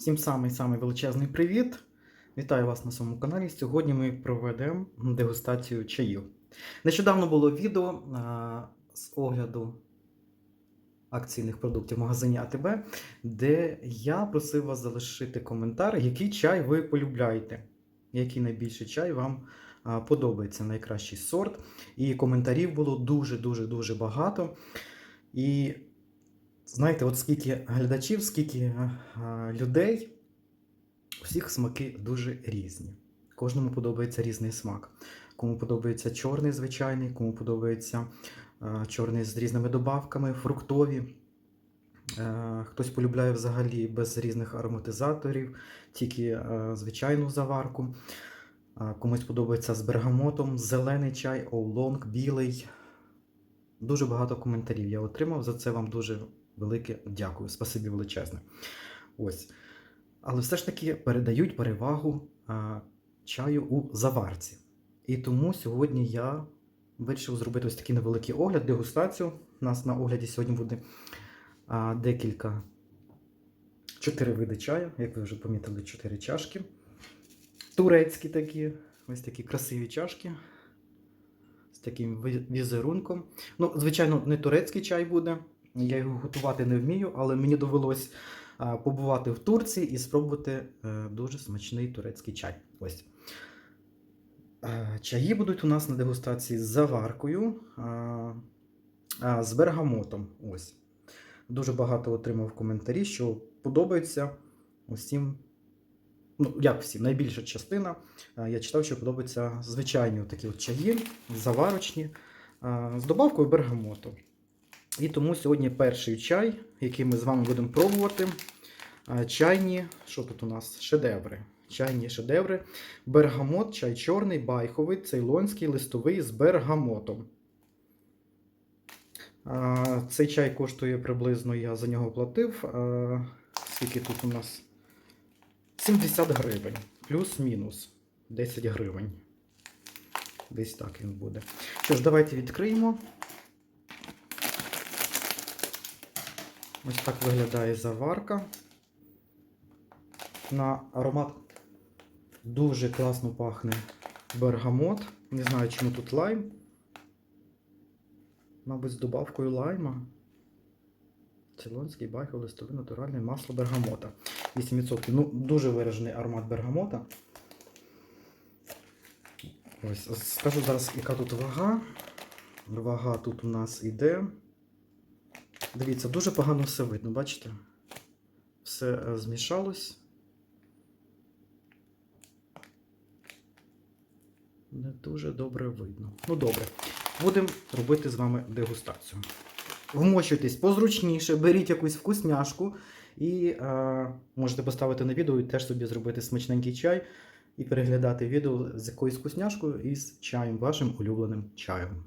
Всім самий-самий величезний привіт! Вітаю вас на своєму каналі. Сьогодні ми проведемо дегустацію чаїв. Нещодавно було відео а, з огляду акційних продуктів в магазині АТБ, де я просив вас залишити коментар, який чай ви полюбляєте, який найбільший чай вам а, подобається, найкращий сорт. І коментарів було дуже-дуже дуже багато. І знаєте, от скільки глядачів, скільки людей, у всіх смаки дуже різні. Кожному подобається різний смак. Кому подобається чорний звичайний, кому подобається чорний з різними добавками, фруктові. Е, Хтось полюбляє взагалі без різних ароматизаторів, тільки е, звичайну заварку. Комусь подобається з бергамотом, зелений чай, оулонг, білий. Дуже багато коментарів я отримав. За це вам дуже велике дякую. Спасибі величезне. Ось. Але все ж таки передають перевагу а, чаю у заварці. І тому сьогодні я вирішив зробити ось такий невеликий огляд, дегустацію. У нас на огляді сьогодні буде а, декілька чотири види чаю, як ви вже помітили, чотири чашки. Турецькі такі, ось такі красиві чашки з таким візерунком. Ну, звичайно, не турецький чай буде. Я його готувати не вмію, але мені довелось побувати в Турції і спробувати е, дуже смачний турецький чай. Ось. Е, Чаї будуть у нас на дегустації з заваркою, з бергамотом. Ось. Дуже багато отримав коментарі, що подобається усім. Ну, як всім, найбільша частина. Е, Я читав, що подобаються звичайні такі от чаї, заварочні, з добавкою бергамоту. І тому сьогодні перший чай, який ми з вами будемо пробувати. Чайні, що тут у нас? Шедеври. Чайні шедеври. Бергамот, чай чорний, байховий, цейлонський, листовий з бергамотом. Цей чай коштує приблизно, я за нього платив. Скільки тут у нас? 70 гривень. Плюс-мінус 10 гривень. Десь так він буде. Що ж, давайте відкриємо. Ось так виглядає заварка. На аромат дуже класно пахне бергамот. Не знаю, чому тут лайм. Мабуть, з добавкою лайма. Цейлонський байхов листове натуральне масло бергамота. 8%. Ну, дуже виражений аромат бергамота. Ось, скажу зараз, яка тут вага. Вага тут у нас іде. Дивіться, дуже погано все видно, бачите? Все е, змішалось. Не дуже добре видно. Ну добре. Будемо робити з вами дегустацію. Вмощуйтесь позручніше, беріть якусь вкусняшку і е, можете поставити на відео і теж собі зробити смачненький чай і переглядати відео з якоюсь вкусняшкою і з чаєм, вашим улюбленим чаєм.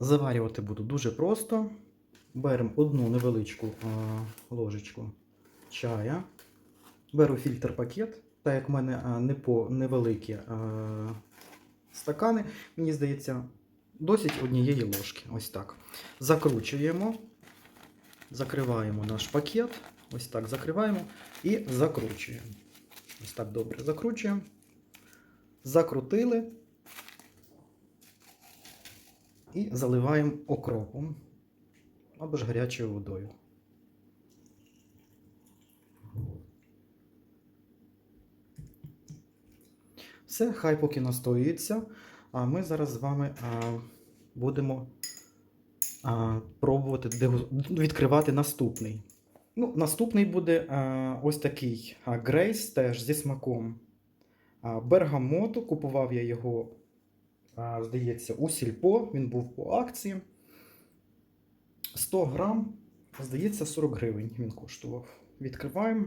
Заварювати буду дуже просто. Беремо одну невеличку ложечку чая. Беру фільтр-пакет, так як в мене не по невеликі стакани, мені здається, досить однієї ложки. Ось так. Закручуємо, закриваємо наш пакет. Ось так закриваємо і закручуємо. Ось так добре закручуємо. Закрутили і заливаємо окропом або ж гарячою водою. Все, хай поки настоюється. А ми зараз з вами а, будемо а, пробувати відкривати наступний. Ну, наступний буде а, ось такий а, грейс теж зі смаком а, бергамоту. Купував я його, здається, у сільпо. Він був по акції. 100 грам, здається, 40 гривень він коштував. Відкриваємо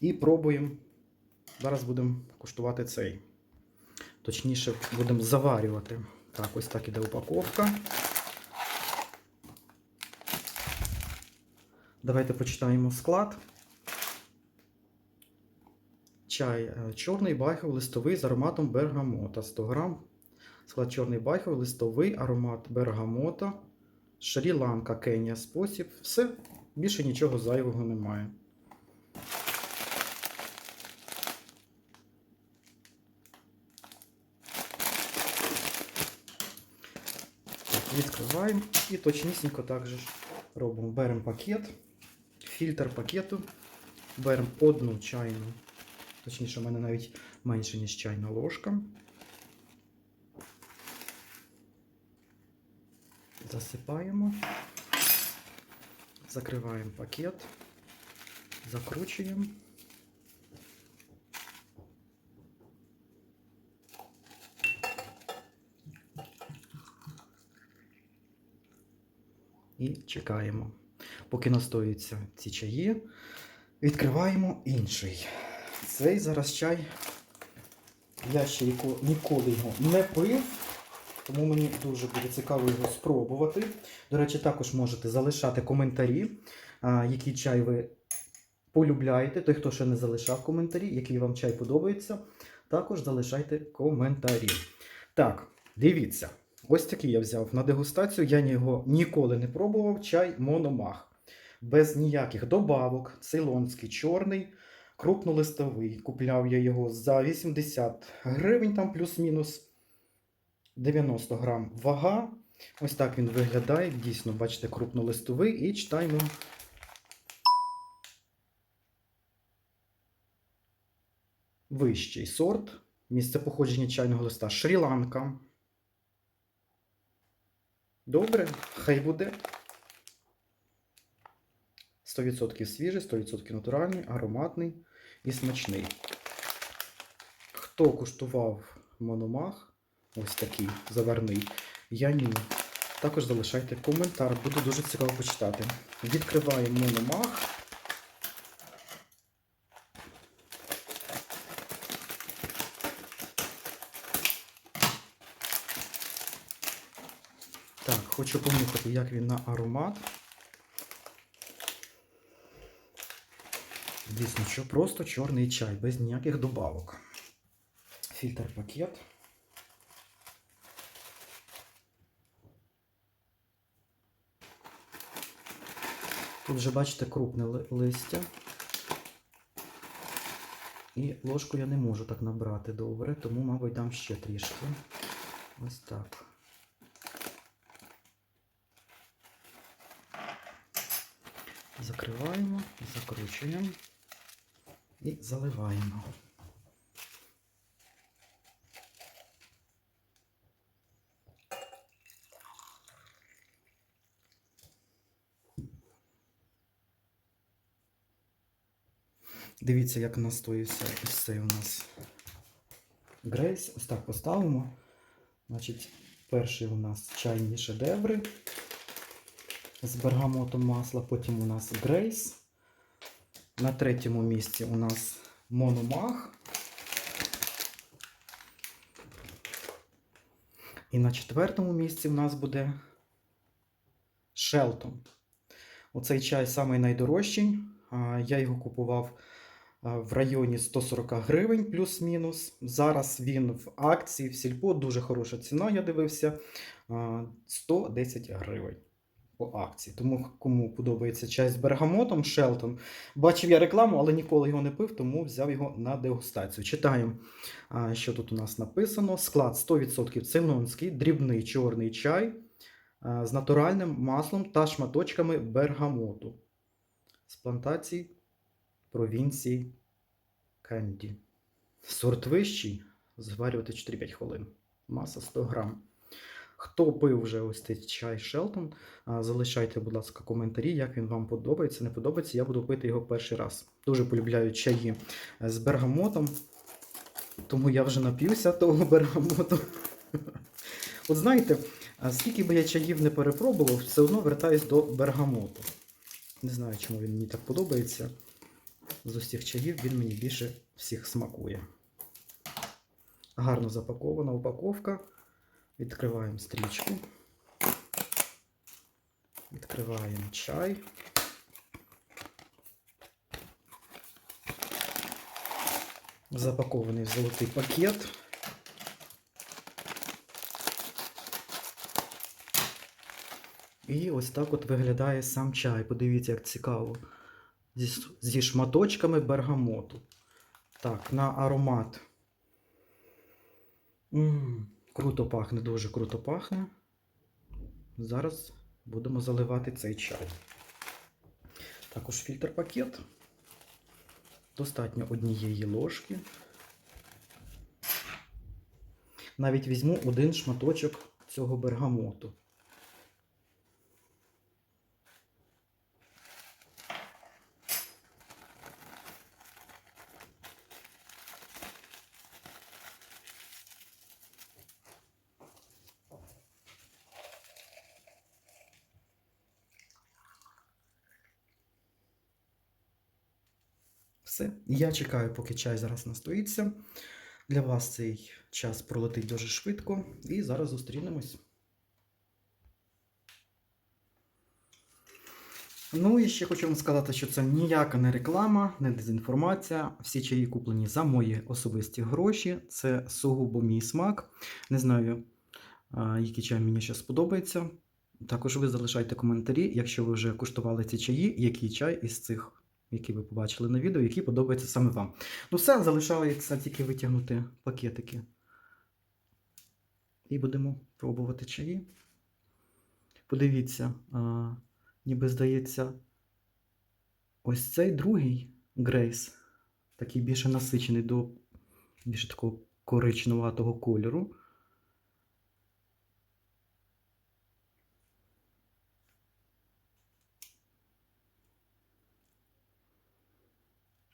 і пробуємо. Зараз будемо куштувати цей. Точніше, будемо заварювати. Так, ось так іде упаковка. Давайте почитаємо склад. Чай е, чорний байхов листовий з ароматом бергамота 100 грам. Склад чорний байхов листовий аромат бергамота Шрі-Ланка, Кенія спосіб. Все, більше нічого зайвого немає. Відкриваємо і точнісінько так же робимо. Беремо пакет, фільтр пакету, беремо одну чайну, точніше, в мене навіть менше, ніж чайна ложка. Засипаємо, закриваємо пакет, закручуємо. І чекаємо. Поки настоюються ці чаї, відкриваємо інший. Цей зараз чай. Я ще ніколи його не пив, тому мені дуже буде цікаво його спробувати. До речі, також можете залишати коментарі, який чай ви полюбляєте. Той, хто ще не залишав коментарі, який вам чай подобається, також залишайте коментарі. Так, дивіться. Ось такий я взяв на дегустацію. Я його ніколи не пробував. Чай Мономах. Без ніяких добавок. Цейлонський чорний, крупнолистовий. Купляв я його за 80 гривень, там плюс-мінус 90 грам вага. Ось так він виглядає. Дійсно, бачите, крупнолистовий. І читаємо. Вищий сорт. Місце походження чайного листа Шрі-Ланка. Добре, хай буде. 100% свіжий, 100% натуральний, ароматний і смачний. Хто куштував мономах, ось такий заварний, я ні. Також залишайте коментар, буде дуже цікаво почитати. Відкриваємо мономах. Так, хочу понюхати, як він на аромат. Дійсно, що просто чорний чай, без ніяких добавок. Фільтр пакет. Тут вже бачите крупне листя. І ложку я не можу так набрати добре, тому, мабуть, дам ще трішки. Ось так. Закриваємо, закручуємо і заливаємо. Дивіться, як настоївся ось цей у нас грейс. Ось так поставимо. Значить, перший у нас чайні шедеври з бергамотом масла. Потім у нас Грейс. На третьому місці у нас Мономах. І на четвертому місці у нас буде Шелтон. Оцей чай найдорожчий. Я його купував в районі 140 гривень плюс-мінус. Зараз він в акції в сільпо, дуже хороша ціна, я дивився. 110 гривень по акції. Тому кому подобається чай з бергамотом, Шелтон. Бачив я рекламу, але ніколи його не пив, тому взяв його на дегустацію. Читаємо, що тут у нас написано. Склад 100% цейлонський, дрібний чорний чай з натуральним маслом та шматочками бергамоту. З плантацій провінції Кенді. Сорт вищий, зварювати 4-5 хвилин. Маса 100 грам. Хто пив вже ось цей чай Шелтон, залишайте, будь ласка, коментарі, як він вам подобається, не подобається. Я буду пити його перший раз. Дуже полюбляю чаї з бергамотом, тому я вже нап'юся того бергамоту. От знаєте, скільки би я чаїв не перепробував, все одно вертаюсь до бергамоту. Не знаю, чому він мені так подобається. З усіх чаїв він мені більше всіх смакує. Гарно запакована упаковка. Відкриваємо стрічку. Відкриваємо чай. Запакований золотий пакет. І ось так от виглядає сам чай. Подивіться, як цікаво. Зі, зі шматочками бергамоту. Так, на аромат. м круто пахне, дуже круто пахне. Зараз будемо заливати цей чай. Також фільтр пакет. Достатньо однієї ложки. Навіть візьму один шматочок цього бергамоту. Все. Я чекаю, поки чай зараз настоїться. Для вас цей час пролетить дуже швидко. І зараз зустрінемось. Ну і ще хочу вам сказати, що це ніяка не реклама, не дезінформація. Всі чаї куплені за мої особисті гроші. Це сугубо мій смак. Не знаю, який чай мені ще сподобається. Також ви залишайте коментарі, якщо ви вже куштували ці чаї, який чай із цих які ви побачили на відео, які подобаються саме вам. Ну, все, залишається тільки витягнути пакетики. І будемо пробувати чаї. Подивіться, а, ніби здається, ось цей другий Грейс, такий більше насичений до більше такого коричневатого кольору.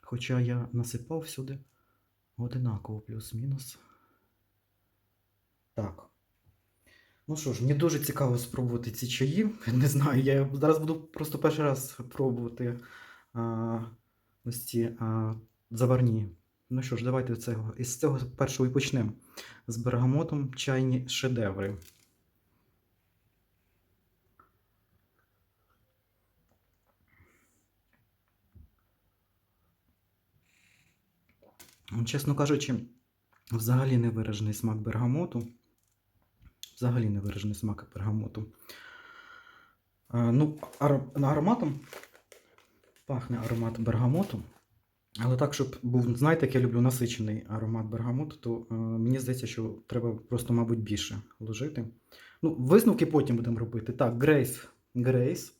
Хоча я насипав всюди одинаково плюс-мінус. Так. Ну що ж, мені дуже цікаво спробувати ці чаї. Не знаю, я зараз буду просто перший раз пробувати а, ось ці а, заварні. Ну що ж, давайте цього. із цього першого і почнемо. З бергамотом чайні шедеври. Чесно кажучи, взагалі не виражений смак бергамоту. Взагалі не виражений смак бергамоту. Ну, ароматом пахне аромат бергамоту. Але так, щоб був, знаєте, як я люблю насичений аромат бергамоту, то е, мені здається, що треба просто, мабуть, більше ложити. Ну, висновки потім будемо робити. Так, Грейс. Грейс.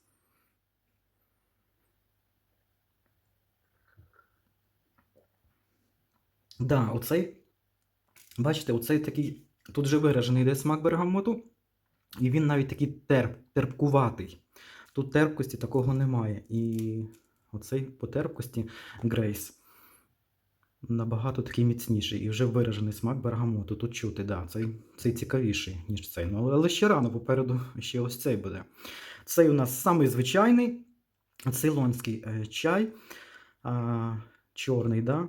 Да, оцей. Бачите, оцей такий. Тут же виражений йде смак бергамоту. І він навіть такий терп, терпкуватий. Тут терпкості такого немає. І оцей по терпкості Грейс набагато такий міцніший. І вже виражений смак бергамоту. Тут чути, да, цей, цей цікавіший, ніж цей. Ну, але ще рано попереду ще ось цей буде. Цей у нас самий звичайний цейлонський е, чай. А, чорний, да?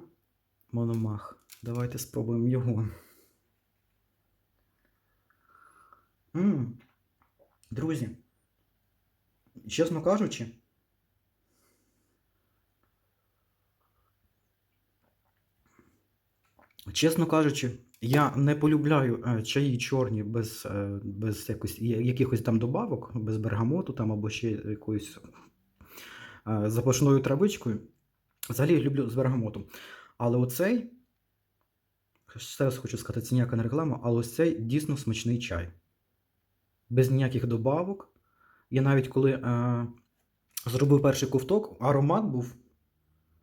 Мономах. Давайте спробуємо його. м Друзі, чесно кажучи, чесно кажучи, я не полюбляю е, чаї чорні без, е, без якось, якихось там добавок, без бергамоту там або ще якоюсь е, запашною травичкою. Взагалі люблю з бергамотом. Але оцей, ще раз хочу сказати, це ніяка не реклама, але ось цей дійсно смачний чай. Без ніяких добавок. Я навіть коли е, зробив перший ковток, аромат був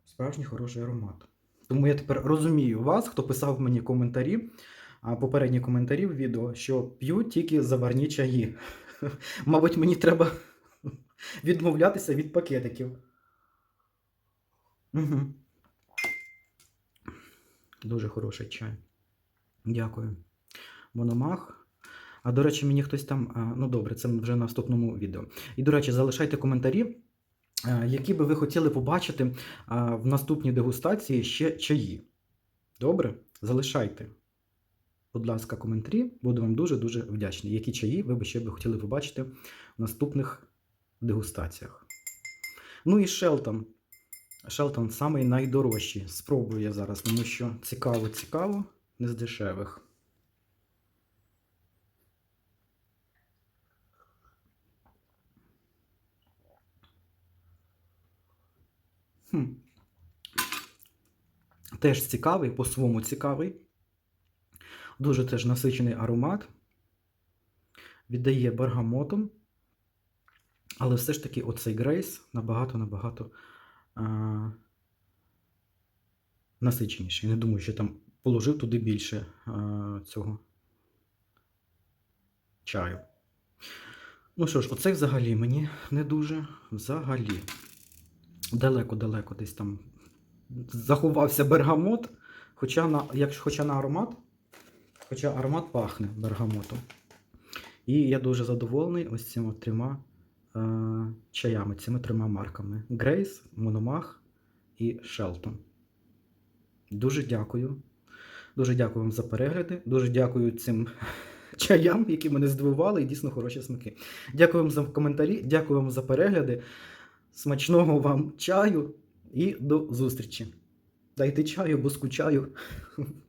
справжній хороший аромат. Тому я тепер розумію вас, хто писав мені коментарі, попередні коментарі в відео, що п'ю тільки заварні чаї. Мабуть, мені треба відмовлятися від пакетиків. Угу. Дуже хороший чай. Дякую. Мономах. А до речі, мені хтось там. Ну добре, це вже на наступному відео. І, до речі, залишайте коментарі, які би ви хотіли побачити в наступній дегустації ще чаї. Добре? Залишайте, будь ласка, коментарі. Буду вам дуже-дуже вдячний. Які чаї ви б ще би хотіли побачити в наступних дегустаціях. Ну і Шелтон. Шелтон самий найдорожчий. Спробую я зараз, тому що цікаво-цікаво, не з дешевих. Хм. Теж цікавий, по-своєму цікавий. Дуже теж насичений аромат. Віддає бергамотом. Але все ж таки оцей грейс набагато-набагато насиченіший. Не думаю, що там положив туди більше цього чаю. Ну що ж, оцей взагалі мені не дуже. Взагалі. Далеко-далеко десь там заховався бергамот. Хоча на, якщо, хоча на аромат, хоча аромат пахне бергамотом. І я дуже задоволений ось цими трьома чаями, цими трьома марками: Грейс, Мономах і Шелтон. Дуже дякую. Дуже дякую вам за перегляди. Дуже дякую цим чаям, які мене здивували, і дійсно хороші смаки. Дякую вам за коментарі, дякую вам за перегляди. Смачного вам чаю і до зустрічі. Дайте чаю, бо скучаю.